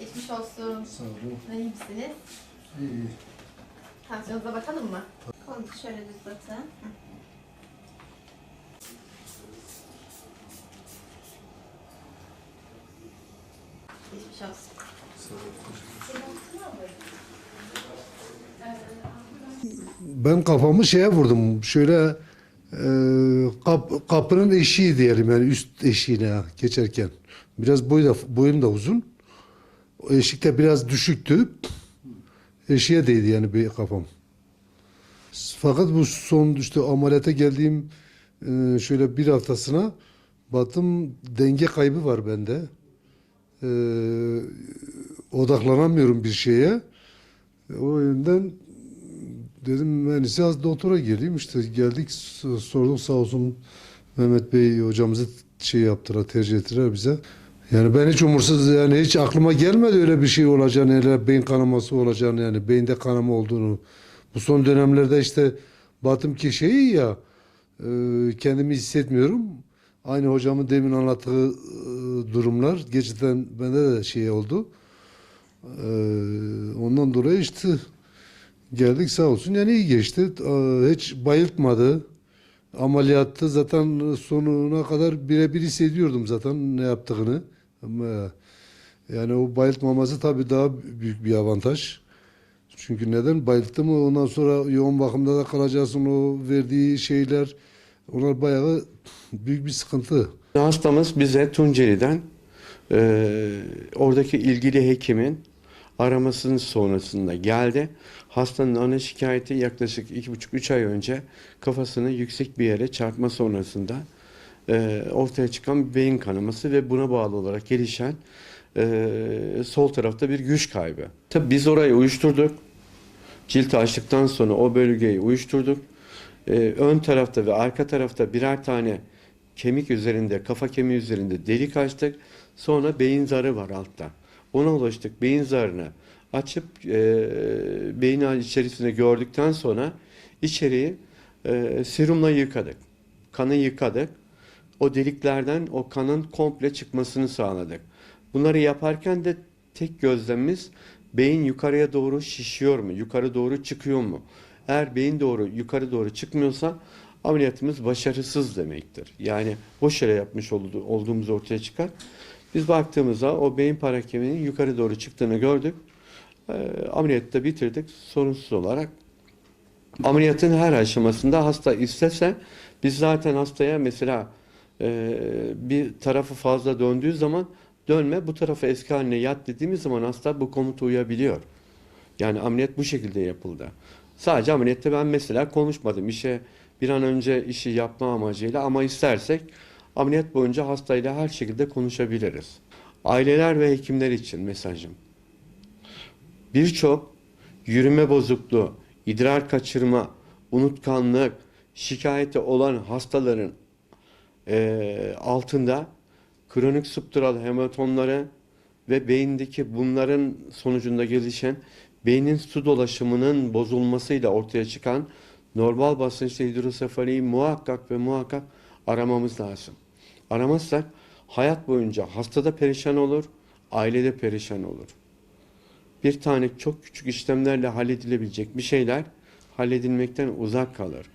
Geçmiş olsun. Sağ olun. İyi misiniz? İyi, iyi. Tansiyonunuza bakalım mı? Kolunuzu şöyle düz batın. Geçmiş olsun. Sağ olun. Ben kafamı şeye vurdum. Şöyle e, kap, kapının eşiği diyelim yani üst eşiğine geçerken. Biraz boyu da, boyum da uzun. O eşik de biraz düşüktü. Eşiğe değdi yani bir kafam. Fakat bu son işte ameliyata geldiğim e, şöyle bir haftasına baktım denge kaybı var bende. E, odaklanamıyorum bir şeye. O yüzden dedim en iyisi az doktora gireyim işte geldik sorduk sağ olsun Mehmet Bey hocamızı şey yaptılar tercih ettiler bize. Yani ben hiç umursuz yani hiç aklıma gelmedi öyle bir şey olacağını hele beyin kanaması olacağını yani beyinde kanama olduğunu. Bu son dönemlerde işte baktım ki şey ya e, kendimi hissetmiyorum. Aynı hocamın demin anlattığı e, durumlar gerçekten bende de şey oldu. E, ondan dolayı işte geldik sağ olsun yani iyi geçti. E, hiç bayıltmadı. Ameliyatta zaten sonuna kadar birebir hissediyordum zaten ne yaptığını. Ama yani o bayıltmaması tabii daha büyük bir avantaj. Çünkü neden? Bayılttı mı ondan sonra yoğun bakımda da kalacaksın o verdiği şeyler. Onlar bayağı büyük bir sıkıntı. Hastamız bize Tunceli'den e, oradaki ilgili hekimin aramasının sonrasında geldi. Hastanın ana şikayeti yaklaşık iki buçuk üç ay önce kafasını yüksek bir yere çarpma sonrasında e, ortaya çıkan bir beyin kanaması ve buna bağlı olarak gelişen e, sol tarafta bir güç kaybı. Tabii biz orayı uyuşturduk. Cilt açtıktan sonra o bölgeyi uyuşturduk. Ee, ön tarafta ve arka tarafta birer tane kemik üzerinde, kafa kemiği üzerinde delik açtık. Sonra beyin zarı var altta. Ona ulaştık. Beyin zarını açıp e, beyin içerisinde gördükten sonra içeriği e, serumla yıkadık. Kanı yıkadık. O deliklerden o kanın komple çıkmasını sağladık. Bunları yaparken de tek gözlemimiz beyin yukarıya doğru şişiyor mu? Yukarı doğru çıkıyor mu? Eğer beyin doğru yukarı doğru çıkmıyorsa ameliyatımız başarısız demektir. Yani boş yere yapmış olduğu- olduğumuz ortaya çıkar. Biz baktığımızda o beyin parakemiğinin yukarı doğru çıktığını gördük. Ee, ameliyatı da bitirdik sorunsuz olarak. Ameliyatın her aşamasında hasta istese biz zaten hastaya mesela e, bir tarafı fazla döndüğü zaman dönme bu tarafa eski haline yat dediğimiz zaman hasta bu komuta uyabiliyor. Yani ameliyat bu şekilde yapıldı. Sadece ameliyatta ben mesela konuşmadım. İşe bir an önce işi yapma amacıyla ama istersek ameliyat boyunca hastayla her şekilde konuşabiliriz. Aileler ve hekimler için mesajım. Birçok yürüme bozukluğu, idrar kaçırma, unutkanlık, şikayeti olan hastaların eee, altında kronik subdural hematomları ve beyindeki bunların sonucunda gelişen beynin su dolaşımının bozulmasıyla ortaya çıkan normal basınçlı hidrosefaliyi muhakkak ve muhakkak aramamız lazım. Aramazsak hayat boyunca hastada perişan olur, ailede perişan olur. Bir tane çok küçük işlemlerle halledilebilecek bir şeyler halledilmekten uzak kalır.